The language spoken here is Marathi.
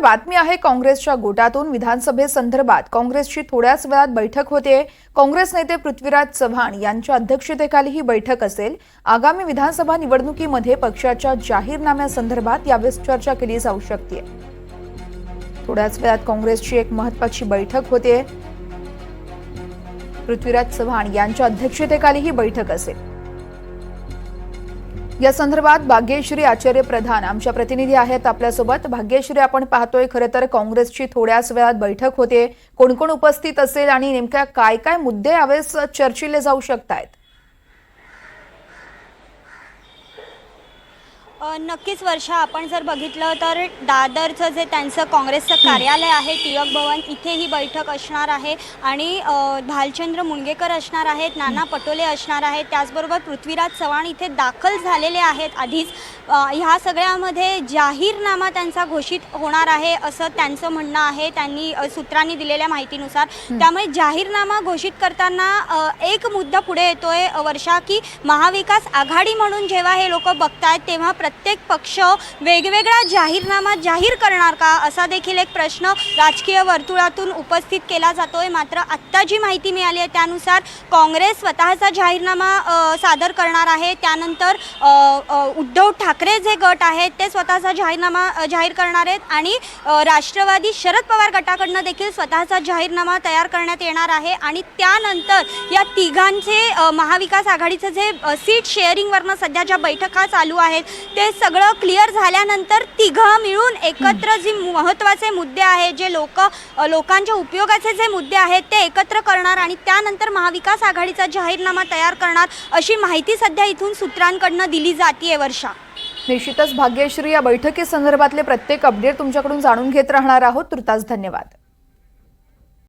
बातमी आहे काँग्रेसच्या गोटातून विधानसभेसंदर्भात काँग्रेसची थोड्याच वेळात बैठक होते. काँग्रेस नेते पृथ्वीराज चव्हाण यांच्या अध्यक्षतेखाली ही बैठक असेल. आगामी विधानसभा निवडणुकीमध्ये पक्षाच्या जाहीरनाम्यासंदर्भात यावेळेस चर्चा केली जाऊ शकते. थोड्याच वेळात काँग्रेसची एक महत्वाची बैठक होते. पृथ्वीराज चव्हाण यांच्या अध्यक्षतेखाली ही बैठक असेल. या संदर्भात भाग्यश्री आचार्य प्रधान आमच्या प्रतिनिधी आहेत आपल्यासोबत. भाग्यश्री आपण पाहतोय खरं तर काँग्रेसची थोड्याच वेळात बैठक होते. कोण कोण उपस्थित असेल आणि नेमक्या काय काय मुद्दे यावेळेस चर्चिले जाऊ शकतायत? नक्कीच वर्षा आपण जर बघितलं तर दादरचं जे त्यांचं काँग्रेसचं कार्यालय आहे टिळक भवन इथे ही बैठक असणार आहे. आणि भालचंद्र मुणगेकर असणार आहेत नाना पटोले असणार आहेत. त्याचबरोबर पृथ्वीराज चव्हाण इथे दाखल झालेले आहेत आधीच. ह्या सगळ्यामध्ये जाहीरनामा त्यांचा घोषित होणार आहे असं त्यांचं म्हणणं आहे. त्यांनी सूत्रांनी दिलेल्या माहितीनुसार. त्यामुळे जाहीरनामा घोषित करताना एक मुद्दा पुढे येतोय वर्षा की महाविकास आघाडी म्हणून जेव्हा हे लोक बघतायत तेव्हा प्रत्येक पक्ष वेगवेगळा जाहीरनामा जाहीर करणार का असा देखील एक प्रश्न राजकीय वर्तुळातून उपस्थित केला जातो आहे मात्र आत्ता जी माहिती मिळाली आहे त्यानुसार काँग्रेस स्वतःचा जाहीरनामा सादर करणार आहे. त्यानंतर उद्धव ठाकरे जे गट आहेत ते स्वतःचा जाहीरनामा जाहीर करणार आहेत आणि राष्ट्रवादी शरद पवार गटाकडनं देखील स्वतःचा जाहीरनामा तयार करण्यात येणार आहे. आणि त्यानंतर या तिघांचे महाविकास आघाडीचं जे सीट शेअरिंगवरनं सध्या ज्या बैठका चालू आहेत ते सगळं क्लिअर झाल्यानंतर तिघं मिळून एकत्र जी महत्त्वाचे मुद्दे आहेत जे लोक लोकांच्या उपयोगाचे जे मुद्दे आहेत ते एकत्र करणार आणि त्यानंतर महाविकास आघाडीचा जाहीरनामा तयार करणार अशी माहिती सध्या इथून सूत्रांकडनं दिली जाते वर्षा. निश्चितच भाग्यश्री या बैठकीसंदर्भातले प्रत्येक अपडेट तुमच्याकडून जाणून घेत राहणार आहोत. तुर्तास धन्यवाद.